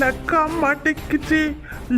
லக்கா மாட்டிக்கிச்சு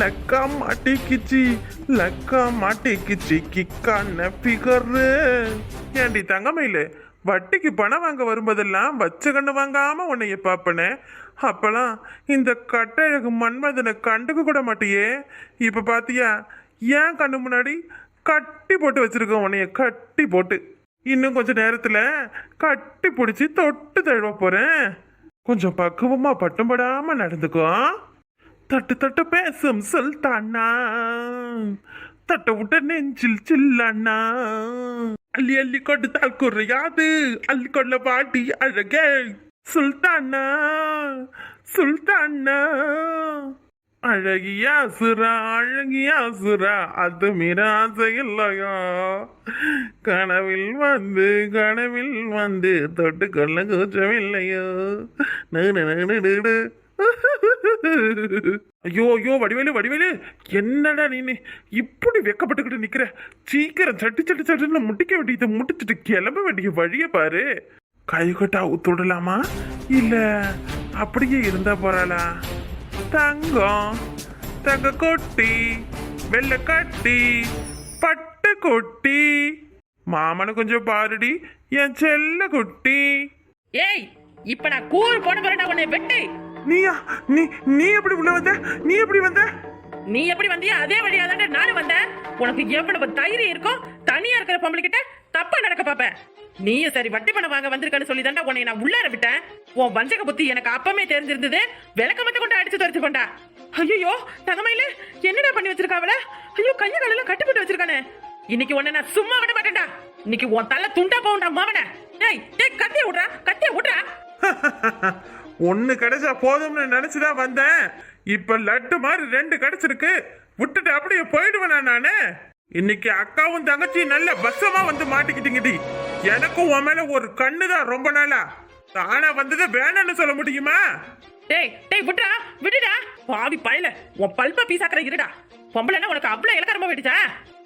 லக்கா மாட்டிக்கிச்சு லக்கா மாட்டிக்கிச்சு கிக்கான ஃபிகரு ஏண்டி தங்கமயிலு? வட்டிக்கு பணம் வாங்க வரும்போதெல்லாம் வச்ச கண்ணு வாங்காம உன்னைய பார்ப்பனே அப்பெல்லாம் இந்த கட்டழகு மன்மதனை கண்டுக்க கூட மாட்டியே. இப்போ பாத்தியா ஏன் கண்ணு முன்னாடி கட்டி போட்டு வச்சிருக்கோம் உன்னைய? கட்டி போட்டு. இன்னும் கொஞ்சம் நேரத்தில் கட்டி பிடிச்சி தொட்டு தழுவ போகிறேன் கொஞ்சம் பக்குவமாக பட்டும் படாமல் நடந்துக்கோ. தட்டு தட்டு பேசும் சுல்தானா? தட்ட விட்ட நெஞ்சில் சில்லண்ணா அள்ளி அள்ளி கொண்டு தால் குறையாது. அள்ளி கொள்ள பாட்டி அழகே. சுல்தானா சுல்தானா. அழகியா சுரா அழகியா சுரா அது மிராசை இல்லையா? கனவில் வந்து கனவில் வந்து தொட்டு கொள்ள கூச்சமில்லையோ நடு நடு நடு ஐயோ ஐயோ வடிவேலு வடிவேலு. என்னடா நீ இப்படி வெக்கப்பட்டுக்கிட்டு நிக்கிற? சீக்கிரம் சட்டி சட்டு சட்டுன்னு முட்டிக்க வேண்டியதை முட்டிச்சிட்டு கிளம்ப வேண்டிய வழிய பாரு. கைகட்டா ஊத்துடலாமா இல்ல அப்படியே இருந்தா போறாளா? தங்கம் தங்க கொட்டி வெள்ளை கட்டி பட்டு கொட்டி. மாமனை கொஞ்சம் பாருடி என் செல்ல குட்டி. ஏய் இப்ப நான் கூறு போன போறேன்டா உன்னை வெட்டு. நீயா? நீ நீ எப்படி உள்ள வந்த? நீ எப்படி வந்த? நீ எப்படி வந்தியா? அதே வழியா தான் நானும் வந்தேன். உனக்கு எவ்வளவு தைரியம் இருக்கும் தனியா இருக்கிற பொம்பளை கிட்ட தப்பா நடக்க பாப்பேன் நீயும் சரி வட்டி பணம் வாங்க வந்திருக்கன்னு சொல்லி தாண்டா உன்னை நான் உள்ளார விட்டேன். உன் வஞ்சக புத்தி எனக்கு அப்பமே தெரிஞ்சிருந்தது. விளக்க மட்டும் கொண்டு அடிச்சு துரைச்சு கொண்டா ஐயோ தங்கமையில என்னடா பண்ணி வச்சிருக்காவல ஐயோ கைய காலெல்லாம் கட்டுப்பட்டு வச்சிருக்கானே. இன்னைக்கு உன்னை நான் சும்மா விட மாட்டேன்டா. இன்னைக்கு உன் தலை துண்டா போகும்டா மாவன டேய் டேய் கத்திய விட்றா கத்திய விட்றா. ஒன்னு கிடைச்சா போதும்னு நினைச்சுதான் வந்தேன். இப்ப லட்டு மாதிரி ரெண்டு கிடைச்சிருக்கு. விட்டுட்டு அப்படியே போயிடுவேனா நானு? இன்னைக்கு அக்காவும் தங்கச்சி நல்ல பஸ்ஸமா வந்து மாட்டிக்கிட்டீங்கடி. எனக்கும் உன் மேல ஒரு கண்ணு தான் ரொம்ப நாளா. தானா வந்தது வேணாம்னு சொல்ல முடியுமா? டேய் டேய் விட்டுடா விட்டுடா பாவி பயல உன் பல்ப பீசாக்கிற இருடா. பொம்பளைன்னா உனக்கு அவ்வளவு இலக்காரமா வெடிச்சா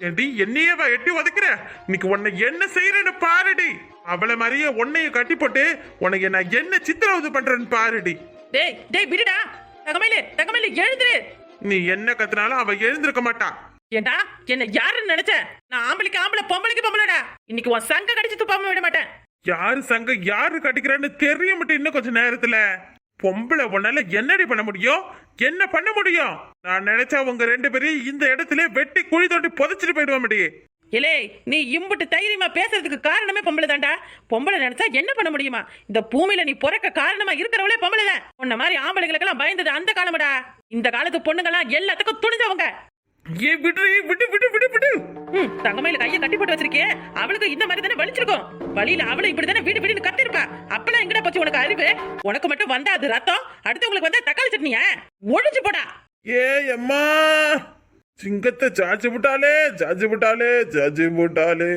ஏண்டி என்னையவா எட்டி உதைக்கிற இன்னைக்கு உன்னை என்ன செய்யறேன்னு பாருடி. அவளை மாதிரியே உன்னைய கட்டி போட்டு உனக்கு நான் என்ன சித்திரவதை பண்றேன்னு பாருடி. டேய் டேய் விடுடா. தங்கமயில தங்கமயில எழுந்துரு. நீ என்ன கத்துனாலும் அவ எழுந்திருக்க மாட்டா. ஏண்டா என்ன யாருன்னு நினைச்ச? நான் ஆம்பளைக்கு ஆம்பளை பொம்பளைக்கு பொம்பளைடா. இன்னைக்கு உன் சங்க கடிச்சு துப்பாம விட மாட்டேன். யாரு சங்கம் யாரு கட்டிக்கிறான்னு தெரிய மட்டும் இன்னும் கொஞ்ச நேரத்துல. பொம்பளை உன்னால என்னடி பண்ண முடியும்? என்ன பண்ண முடியும்? நான் நினைச்சா உங்க ரெண்டு பேரையும் இந்த இடத்துல வெட்டி குழி தோண்டி புதைச்சிட்டு போயிடுவான் முடியே இலே நீ இம்புட்டு தைரியமா பேசுறதுக்கு காரணமே பொம்பளை தாண்டா பொம்பளை நினைச்சா என்ன பண்ண முடியுமா? இந்த பூமியில நீ பிறக்க காரணமா இருக்கிறவளே பொம்பளை தான். உன்ன மாதிரி ஆம்பளைங்களுக்கெல்லாம் பயந்தது அந்த காலமடா. இந்த காலத்து பொண்ணுங்கெல்லாம் எல்லாத்துக்கும் துணிஞ்சவங்க. ஏ விடு விடு விடு விடு விடு. ம், தங்கமயில கைய கட்டி போட்டு வச்சிருக்கியே. அவளுக்கு இந்த மாதிரி தானே வலிச்சிருக்கும். வழியில அவளை இப்படி தானே வீடு வீடுன்னு கத்திருப்பா அப்பெல்லாம் எங்கடா போச்சு உனக்கு அறிவு? உனக்கு மட்டும் வந்தா அது ரத்தம். அடுத்தவங்களுக்கு வந்தா தக்காளி சட்னியா? ஒழிஞ்சு போடா. ஏ அம்மா சிங்கத்தை சாச்சு விட்டாலே சாச்சு விட்டாலே சாச்சு விட்டாலே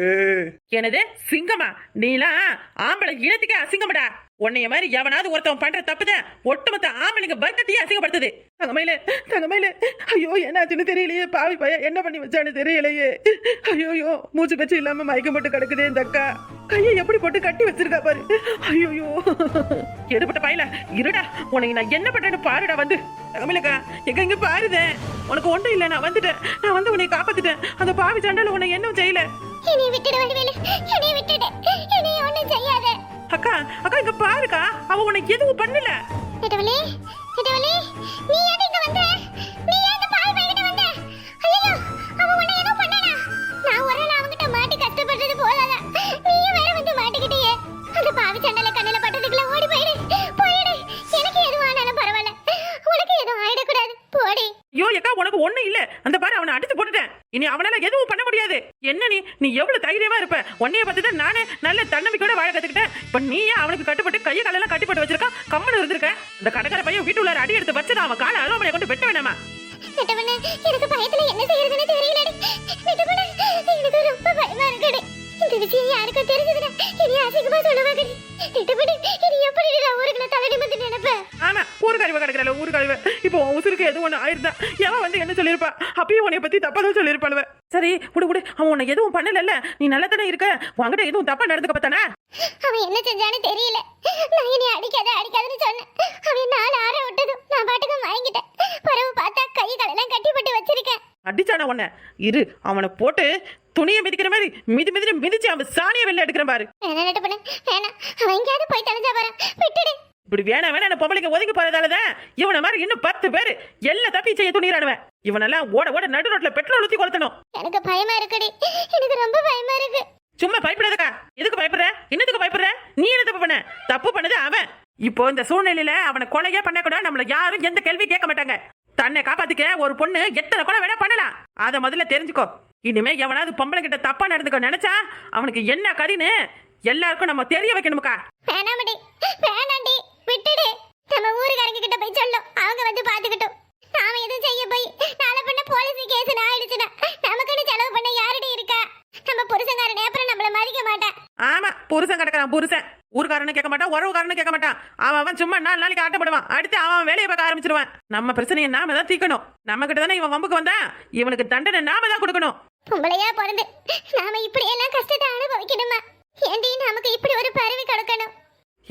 எனது சிங்கமா? நீலாம் ஆம்பளை இனத்துக்கே அசிங்கமடா. உன்னைய மாதிரி எவனாவது ஒருத்தவன் பண்ற தப்புதான். ஒட்டுமொத்த ஆம்பளைங்க வர்க்கத்தையே அசிங்கப்படுத்துது. தங்கமயில தங்கமயில ஐயோ என்னாச்சுன்னு தெரியலையே. பாவி பையன் என்ன பண்ணி வச்சான்னு தெரியலையே. ஐயோ மூச்சு கட்சி இல்லாம மயக்கம் போட்டு கிடக்குதே இந்த அக்கா. கையை எப்படி போட்டு கட்டி வச்சிருக்கா பாரு. ஐயோ எடுபட்ட பையல இருடா. உனக்கு நான் என்ன பண்றேன்னு பாருடா வந்து. தங்கமயிலக்கா எங்க இங்க பாருதே. உனக்கு ஒன்றும் இல்லை நான் வந்துட்டேன். நான் வந்து உன்னை காப்பாத்திட்டேன். அந்த பாவி சண்டால உன்னை என்ன செய்யல. என்னை விட்டுடு வடிவேலு. என்னை விட்டுடு. என்னை ஒண்ணும் செய்யாத. அக்கா அக்கா இங்க பாருக்கா அவ உனக்கு எதுவும் பண்ணல. நெட்டவலி நெட்டவலி நீ ஐயோ அக்கா உனக்கு ஒண்ணு இல்ல. அந்த பாரு அவனை அடிச்சு போட்டுட்டேன். இனி அவனால எதுவும் பண்ண முடியாது. என்ன நீ? நீ எவ்வளவு தைரியமா இருப்ப. உன்னைய பத்தி தான் நானே நல்ல தன்னம்பிக்கையோட வாழ கத்துக்கிட்டேன். இப்ப நீயே அவனுக்கு கட்டுப்பட்டு கையை காலெல்லாம் கட்டுப்பட்டு வச்சிருக்கா கம்மனு இருந்திருக்க. அந்த கடைக்கார பையன் வீட்டு உள்ள அடி எடுத்து வச்சதா அவன் காலை அலுவமனையை கொண்டு வெட்ட வேணாமா? எனக்கு பயத்துல என்ன செய்யறதுன்னு தெரியல எனக்கு ரொம்ப பயமா இந்த விஷயம் யாருக்கும் தெரிஞ்சதுன்னா இனி அசிங்கமா சொல்லுவாங்க திட்டப்படி இனி எப்படி நான் ஊருக்குள்ள நினைப்பேன் ஊரு கழிவு கிடக்குறல ஊரு கழிவு. இப்போ உன் உசுருக்கு எதுவும் ஒண்ணு ஆயிருந்தா எவன் வந்து என்ன சொல்லியிருப்பா அப்பயும் உன்னை பத்தி தப்பா தான் சொல்லியிருப்பாளுவ சரி விடு விடு அவன் உன்னை எதுவும் பண்ணலல்ல. நீ நல்லா தானே இருக்க? உன்கிட்ட எதுவும் தப்பா நடந்துக்க பார்த்தானே? அவன் என்ன செஞ்சான்னு தெரியல. நான் இனி அடிக்காத அடிக்காதுன்னு சொன்னேன். அவன் நாலு ஆற விட்டதும் நான் பாட்டுக்கு வாங்கிட்டேன். பறவை பார்த்தா கை காலெல்லாம் கட்டிப்பட்டு வச்சிருக்கேன். அடிச்சான உன்னை? இரு அவனை போட்டு துணியை மிதிக்கிற மாதிரி மிதி மிதி மிதிச்சு அவன் சாணியை வெளில எடுக்கிற பாரு. வேணாம் வேணாம். அவன் எங்கேயாவது போய் தொலைஞ்சா இப்படி வேணா வேணா என்ன பொம்பளைக்கு ஒதுங்கி போறதாலதான் இவனை மாதிரி இன்னும் பத்து பேர் எல்லாம் தப்பி செய்ய துணிறானுவன் இவனெல்லாம் ஓட ஓட நடு ரோட்ல பெட்ரோல் ஊத்தி கொளுத்தணும். எனக்கு பயமா இருக்குடி. எனக்கு ரொம்ப பயமா இருக்கு. சும்மா பயப்படாதக்கா. எதுக்கு பயப்படுற? என்னத்துக்கு பயப்படுற? நீ என்ன தப்பு பண்ண? தப்பு பண்ணது அவன். இப்போ இந்த சூழ்நிலையில அவனை கொலையே பண்ண கூட நம்மள யாரும் எந்த கேள்வி கேட்க மாட்டாங்க. தன்னை காப்பாத்திக்க ஒரு பொண்ணு எத்தனை கொலை வேணா பண்ணலாம். அத முதல்ல தெரிஞ்சுக்கோ. இனிமே எவனாவது பொம்பளை கிட்ட தப்பா நடந்துக்க நினைச்சா அவனுக்கு என்ன கதின்னு எல்லாருக்கும் நம்ம தெரிய வைக்கணுமுக்கா. வேணாமடி விட்டுடு நம்ம ஊருக்காரங்க கிட்ட போய் சொல்லும். அவங்க வந்து பாத்துக்கிட்டோம் நாம எதுவும் செய்ய போய் நாளை பண்ண போலீஸ் கேஸ் ஆயிடுச்சுன்னா நமக்குன்னு செலவு பண்ண யாருடி இருக்கா? நம்ம புருஷங்காரனே அப்புறம் நம்மள மதிக்க மாட்டான். ஆமா புருஷன் கிடக்குறான் புருஷன். ஊருக்காரனு கேட்க மாட்டான் உறவுக்காரனு கேட்க மாட்டான். அவன் அவன் சும்மா நாலு நாளைக்கு ஆட்டப்படுவான். அடுத்து அவன் வேலையை பார்க்க ஆரம்பிச்சிருவான். நம்ம பிரச்சனையை நாம தான் தீக்கணும் நம்ம கிட்ட தானே இவன் வம்புக்கு வந்தா? இவனுக்கு தண்டனை நாம தான் கொடுக்கணும். பொம்பளையா பிறந்து நாம இப்படி எல்லாம் கஷ்டத்தை அனுபவிக்கணுமா? ஏண்டி நமக்கு இப்படி ஒரு பறவை கொடுக்கணும்?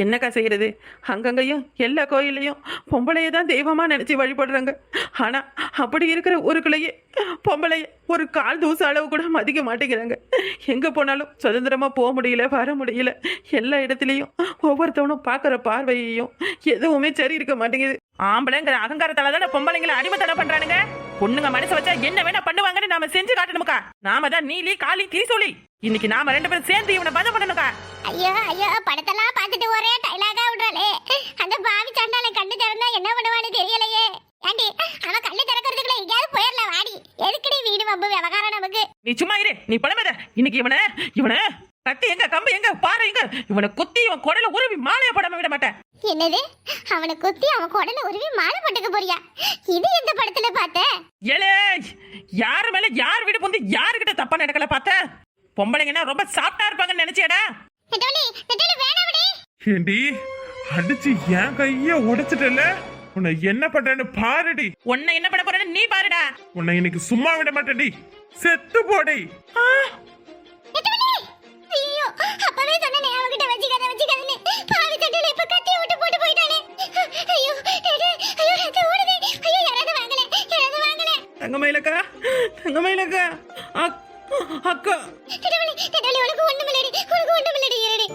என்னக்கா செய்கிறது அங்கங்கேயும் எல்லா கோயிலையும் பொம்பளையை தான் தெய்வமாக நினச்சி வழிபடுறாங்க. ஆனால் அப்படி இருக்கிற ஊருக்குள்ளேயே பொம்பளைய ஒரு கால் தூசு அளவு கூட மதிக்க மாட்டேங்கிறாங்க. எங்கே போனாலும் சுதந்திரமாக போக முடியல வர முடியல. எல்லா இடத்துலையும் ஒவ்வொருத்தவனும் பார்க்குற பார்வையையும் எதுவுமே சரி இருக்க மாட்டேங்குது. ஆம்பளைங்கிற அகங்காரத்தால தானே பொம்பளைங்களை அடிமைத்தனம் பண்ணுறானுங்க பொண்ணுங்க மனசு வச்சா என்ன வேணா பண்ணுவாங்கன்னு நாம செஞ்சு காட்டணுமுக்கா. நாம தான் நீலி காளி தீசொலி இன்னைக்கு நாம ரெண்டு பேரும் சேர்ந்து இவனை பதம் பண்ணணுக்கா ஐயோ ஐயோ படத்தெல்லாம் பார்த்துட்டு ஒரே டைலாகா விடுறாளே. அந்த பாவி சண்டால கண்ணு திறந்தா என்ன பண்ணுவான்னு தெரியலையே. ஏண்டி அவன் கண்ணு திறக்கிறதுக்குள்ள எங்கேயாவது போயிடலாம் வாடி. எதுக்குடி வீடு வம்பு விவகாரம் நமக்கு? நீ சும்மா இரு நீ பழமத இன்னைக்கு இவனை இவனை கத்தி எங்க கம்பு எங்க பாரு எங்க? இவனை குத்தி இவன் குடல உருவி மாலைய போடாம விட மாட்டேன். என்னது? அவனை குத்தி அவன் குடல உருவி மாலை போட்டுக்க போறியா? இது எந்த படத்துல பார்த்த? ஏலே யார் மேல யார் வீடு வந்து யாருக்கிட்ட தப்பா நடக்கல பார்த்த? பொம்பளைங்கன்னா ரொம்ப சாப்பிட்டா இருப்பாங்கன்னு நினைச்சேடா ஏண்டி அடிச்சு என் கைய உடைச்சிட்டல உன்னை என்ன பண்றேன்னு பாருடி. உன்னை என்ன பண்ண போறேன்னு நீ பாருடா. உன்னை இன்னைக்கு சும்மா விட மாட்டேன்டி. செத்து போடி. தங்கமயிலக்கா தங்கமயிலக்கா அக்- அக்கா நெட்டவலி நெட்டவலி உனக்கு உனக்கு ஒண்ணுமில்லடி இருடி.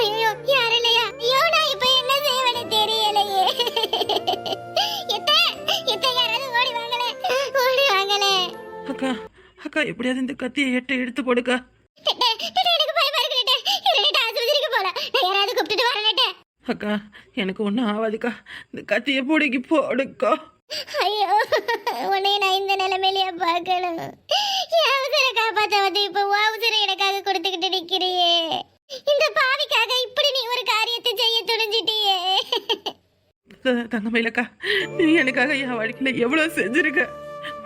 ஐயோ யாரும் இல்லையா ஐயோ நான் இப்ப என்ன செய்வேன்னு தெரியலையே. எத்த எத்த யாராவது ஓடி வாங்கல ஓடி வாங்கல அக்கா அக்கா எப்படியாவது இந்த கத்தியை எட்டு எடுத்து போடுக்கா. அக்கா எனக்கு ஒன்றும் ஆகாதுக்கா இந்த கத்தியை பிடிக்கி போடுக்கா. ஐயோ உன்னை நான் இந்த நிலைமையிலேயே பார்க்கணும்? என் அவசர காப்பாத்த வந்து இப்போ அவசர எனக்காக கொடுத்துக்கிட்டு நிற்கிறியே இந்த பாவிக்காக இப்படி நீ ஒரு காரியத்தை செய்ய துணிஞ்சிட்டியே. தங்கமயிலக்கா நீ எனக்காக என் வாழ்க்கையில் எவ்வளோ செஞ்சிருக்க?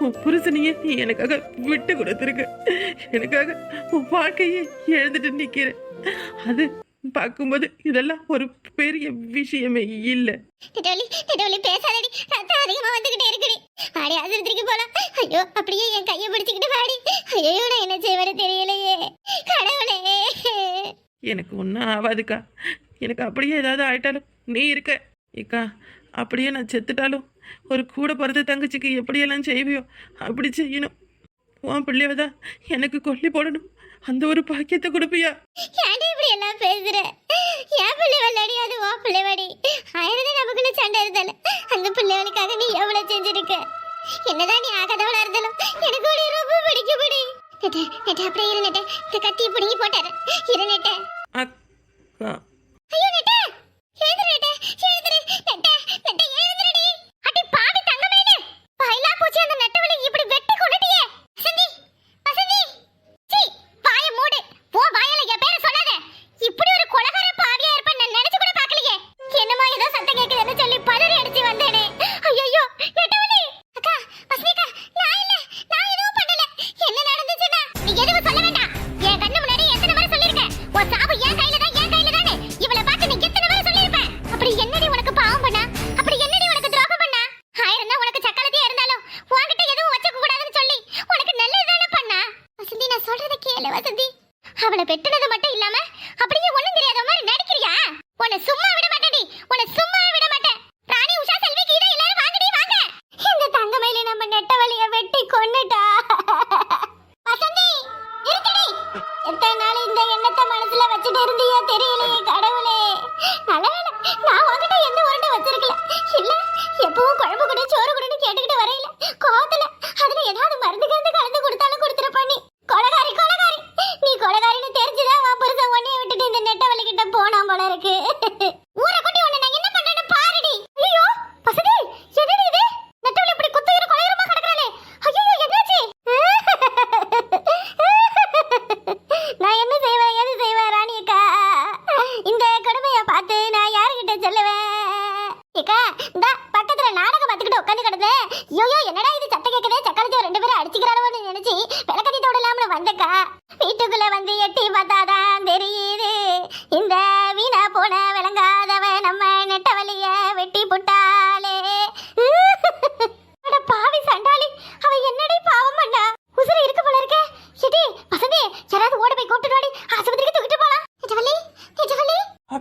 உன் புருஷனையே நீ எனக்காக விட்டு கொடுத்துருக்க. எனக்காக உன் வாழ்க்கையை எழுந்துட்டு நிக்கிற அது பார்க்கும்போது இதெல்லாம் ஒரு பெரிய விஷயமே இல்லை. நெட்டவலி நெட்டவலி பேசாதடி. ரத்தம் அதிகமா வந்துகிட்டே இருக்குடி. வாடி ஆஸ்பத்திரிக்கு போலாம். ஐயோ அப்படியே என் கையை பிடிச்சிக்கிட்டு வாடி. ஐயோ நான் என்ன செய்வேன்னு தெரியலையே. கடவுளே. எனக்கு ஒன்றும் ஆகாதுக்கா எனக்கு அப்படியே ஏதாவது ஆயிட்டாலும் நீ இருக்க. ஏக்கா அப்படியே நான் செத்துட்டாலும் ஒரு கூட பிறந்த தங்கச்சிக்கு எப்படியெல்லாம் செய்வியோ அப்படி செய்யணும். உன் பிள்ளையவ தான் எனக்கு கொல்லி போடணும். அந்த ஒரு பாக்கியத்தை கொடுப்பியா? ஏன்டி இப்படி எல்லாம் பேசுற? என் பிள்ளை விளையாடி அது உன் பிள்ளை வாடி ஆயிரது நமக்குன்னு சண்டை இருந்தாலும் அந்த பிள்ளைகளுக்காக நீ எவ்வளவு செஞ்சிருக்க? என்னதான் நீ ஆகாதவளா இருந்தாலும் எனக்கு உன்னை ரொம்ப பிடிக்கும்படி நெட்டே நெட்டே அப்படியே இரு நெட்டே. இந்த கத்தியை பிடுங்கி போட்டாரு இரு நெட்டே. அக்கா. ஐயோ நெட்டே! எழுந்துரு நெட்டே. அடி பாவி தங்கமேலு பைலா பூச்சி அந்த நெட்டவளை இப்படி உன்னை பெட்டுனது மட்டும் இல்லாம அப்படியே ஒண்ணும் தெரியாத மாதிரி நடிக்கிறியா? உன்னை சும்மா விட மாட்டேடி உன்னை சும்மா விட மாட்டேன். ராணி உஷா செல்வி கீதா எல்லாரும் வாங்கடி வாங்க. இந்த தங்கமயில நம்ம நெட்ட வழிய வெட்டி கொன்னுட்டா. வசந்தி இருக்கடி எத்தனை நாள் இந்த எண்ணத்தை மனசுல வச்சுட்டு இருந்தியா தெரியலையே கடவுளே. நல்ல வேலை நான் உங்ககிட்ட எந்த உருண்டை வச்சிருக்கல. இல்ல எப்பவும் குழம்பு கூட சோறு கூடன்னு கேட்டுக்கிட்டு வரையில கோவத்துல அதுல ஏதாவது மருந்து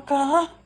干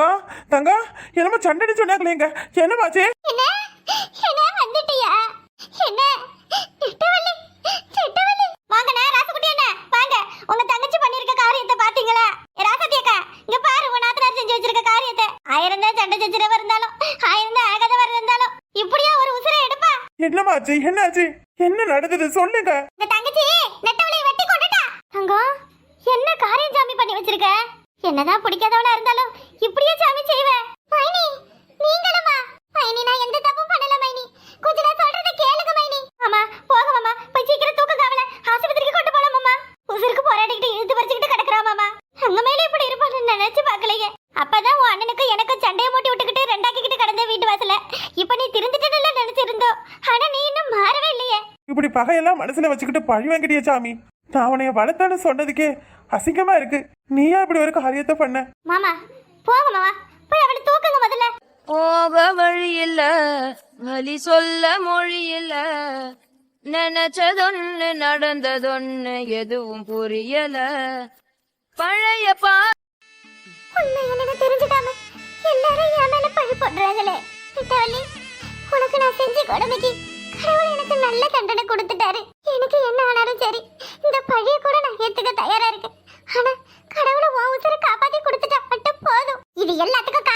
அத்த தங்கம் தங்கம் என்னமோ சண்டடி சொன்னாங்களேங்க. என்னமாச்சு என்ன? என்ன வந்துட்டியா? என்ன? நெட்டவள்ளி நெட்டவள்ளி வாங்கண்ணே ராசகுட்டி அண்ணா. வாங்க உங்க தங்கச்சி பண்ணிருக்க காரியத்தை பாத்தீங்களா? ராசத்தி அக்கா இங்க பாரு நாத்தனார் செஞ்சு வச்சிருக்க காரியத்தை. ஆயிரம் தான் சண்டை சச்சரவா இருந்தாலும் ஆயிரம் தான் ஆகாதவா இருந்தாலும் இப்படியா ஒரு உசுரை எடுப்பா? என்னமாச்சு என்னாச்சு என்ன நடந்தது? சொல்லுங்க. இந்த தங்கச்சி நெட்டவளியை வெட்டி கொண்டுட்டா. தங்கம் என்ன காரியம் சாமி பண்ணி வச்சிருக்க? என்னதான் பிடிக்காதவளா இருந்தாலும் இப்படியே சாமி செய்வ மைனி நீங்களுமா மைனி நான் எந்த தப்பும் பண்ணல மைனி கொஞ்ச நேரம் சொல்றத கேளுங்க மைனி ஆமா போக மாமா போய் சீக்கிரம் தூக்குங்க அவளை ஆஸ்பத்திரிக்கு கொண்டு போலாம் மாமா உசுருக்கு போராடிக்கிட்டு இழுத்து பறிச்சுக்கிட்டு கிடக்குறா மாமா அங்க மேல இப்படி இருப்பான்னு நினைச்சு பார்க்கலையே அப்பதான் உன் அண்ணனுக்கு எனக்கும் சண்டையை மூட்டி விட்டுக்கிட்டு ரெண்டாக்கிக்கிட்டு கடந்த வீட்டு வாசல இப்ப நீ திருந்துட்டேன்னு நினைச்சிருந்தோம் ஆனா நீ இன்னும் மாறவே இல்லையே இப்படி பகையெல்லாம் மனசுல வச்சுக்கிட்டு பழி வாங்கிட்டிய சாமி. நான் உனைய வளர்த்தான்னு சொன்னதுக்கே அசிங்கமா இருக்கு. நீயா இப்படி ஒரு காரியத்தை பண்ண? மாமா போங்க மாமா. போய் அவளை தூக்குங்க முதல்ல. போக வழி இல்ல வழி சொல்ல மொழி இல்ல நினைச்சதொன்னு நடந்ததொன்னு எதுவும் புரியல. பழைய பா உண்மை என்னன்னு தெரிஞ்சுக்காம எல்லாரும் என் மேல பழி போடுறாங்களே. உனக்கு நான் செஞ்ச கொடுமைக்கு கடவுள் எனக்கு நல்ல தண்டனை கொடுத்துட்டாரு. எனக்கு என்ன ஆனாலும் சரி இந்த பழிய கூட நான் ஏத்துக்க தயாரா இருக்கேன். ஆனா கடவுளை உன் உசுரை காப்பாத்தி கொடுத்துட்டா மட்டும் போதும். இது எல்லாத்துக்கும்